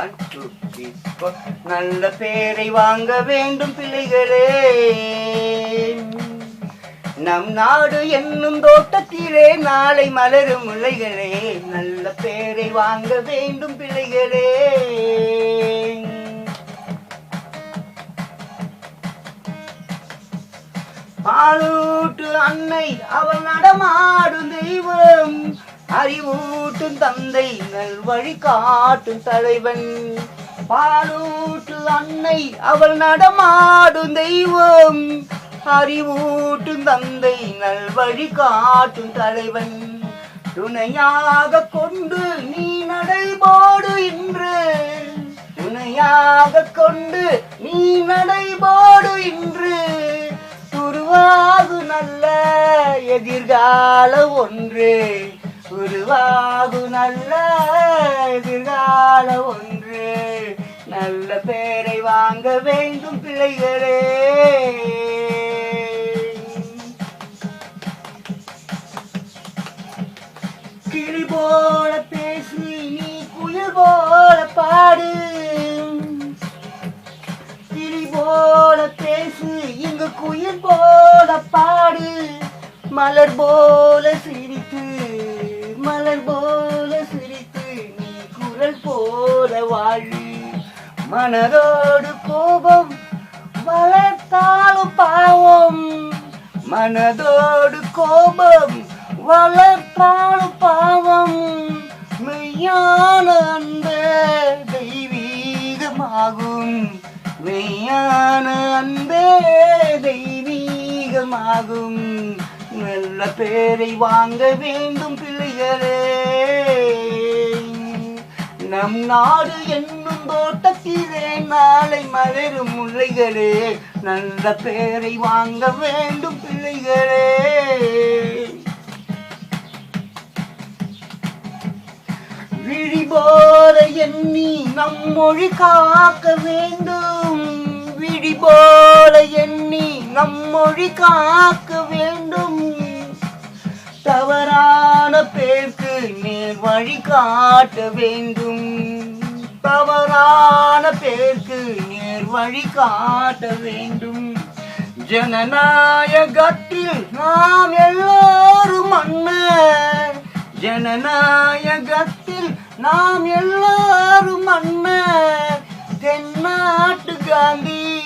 One, நல்ல பேரை வாங்க வேண்டும் பிள்ளைகளே. நம் நாடு என்னும் தோட்டத்திலே நாளை மலரும் முளைகளே நல்ல பேரை வாங்க வேண்டும் பிள்ளைகளே. பாலூட்டு அன்னை அவள் நடமாடும் தெய்வம். அறிவூட்டும் தந்தை நல் வழி காட்டும் தலைவன். பாலூட்டு அன்னை அவள் நடமாடும் தெய்வம். அறிவூட்டும் தந்தை நல் வழி காட்டும் தலைவன். துணையாக கொண்டு நீ நடைபோடு இன்று. துணையாக கொண்டு நீ நடைபோடு இன்று. உருவாகு நல்ல எதிர்கால ஒன்று. உருவாகு நல்ல எதிர்கால ஒன்று. நல்ல பேரை வாங்க வேண்டும் பிள்ளைகளே. கிளி போல பேசி நீ குயில் போல பாடு. கிளி போல பேசு இங்கு குயில் போல பாடு. மலர் போல மனதோடு கோபம் வளர்த்தாலும் பாவம். மனதோடு கோபம் வளர்த்தாலும் பாவம். மெய்யான அந்த தெய்வீகமாகும். மெய்யான அன்பே தெய்வீகமாகும். நல்ல பேரை வாங்க வேண்டும் பிள்ளைகளே. நம் நாடு என்ன தோட்டத்திலே நாளை மலரும் முல்லைகளே நல்ல பேரை வாங்க வேண்டும் பிள்ளைகளே. விழிபோல எண்ணி நம் மொழி காக்க வேண்டும். விழிபோல எண்ணி நம் மொழி காக்க வேண்டும். தவறான பேருக்கு நேர் வழி காட்ட வேண்டும். தவ தவறான பேருக்கு நேர் வழி காட்ட வேண்டும். ஜனநாயகத்தில் நாம் எல்லோரும் மன்னர். ஜனநாயகத்தில் நாம் எல்லாரும் மன்னர். தென்னாட்டு காந்தி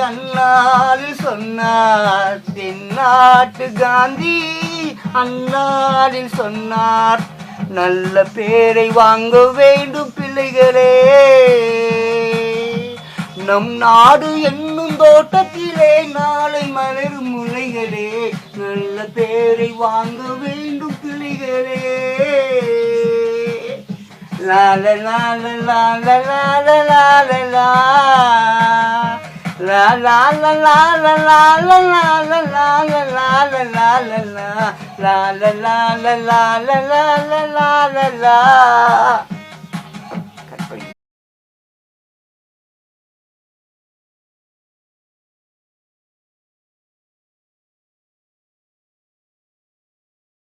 அந்நாளில் சொன்னார். தென்னாட்டு காந்தி அந்நாளில் சொன்னார். நல்ல பேரை வாங்க வேண்டும். பிள்ளைகளே நம் நாடு என்னும் தோட்டத்திலே நாளை மலரும் முளைகளே நல்ல பேரை வாங்க வேண்டும் பிள்ளைகளே லால லால லால லால லால லா லால லால லால லால லால லால லால லா லால லால லால லால லால லா